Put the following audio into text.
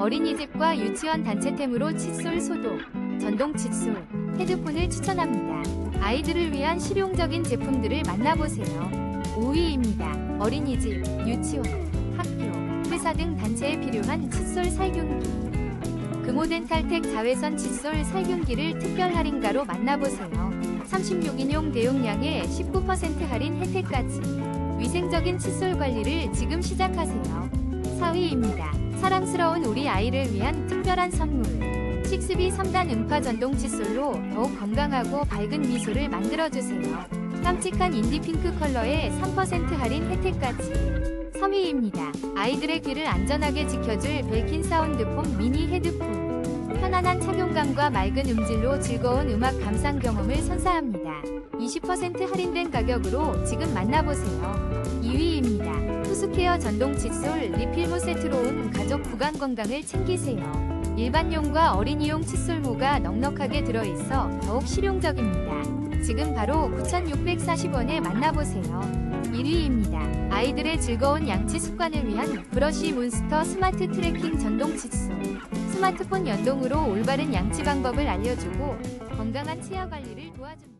어린이집과 유치원 단체템으로 칫솔 소독, 전동 칫솔, 헤드폰을 추천합니다. 아이들을 위한 실용적인 제품들을 만나보세요. 5위입니다. 어린이집, 유치원, 학교, 회사 등 단체에 필요한 칫솔 살균기. 금호덴탈텍 자외선 칫솔 살균기를 특별 할인가로 만나보세요. 36인용 대용량에 19% 할인 혜택까지. 위생적인 칫솔 관리를 지금 시작하세요. 4위입니다. 사랑스러운 우리 아이를 위한 특별한 선물. 식스비 3단 음파 전동 칫솔로 더욱 건강하고 밝은 미소를 만들어주세요. 깜찍한 인디핑크 컬러에 3% 할인 혜택까지. 3위입니다. 아이들의 귀를 안전하게 지켜줄 벨킨 사운드폼 미니 헤드폰. 편안한 착용감과 맑은 음질로 즐거운 음악 감상 경험을 선사합니다. 20% 할인된 가격으로 지금 만나보세요. 2위입니다. 투스케어 전동 칫솔 리필모 세트로 온 가족 구강 건강을 챙기세요. 일반용과 어린이용 칫솔모가 넉넉하게 들어있어 더욱 실용적입니다. 지금 바로 9,640원에 만나보세요. 1위입니다. 아이들의 즐거운 양치 습관을 위한 브러쉬 몬스터 스마트 트래킹 전동 칫솔. 스마트폰 연동으로 올바른 양치 방법을 알려주고 건강한 치아 관리를 도와줍니다.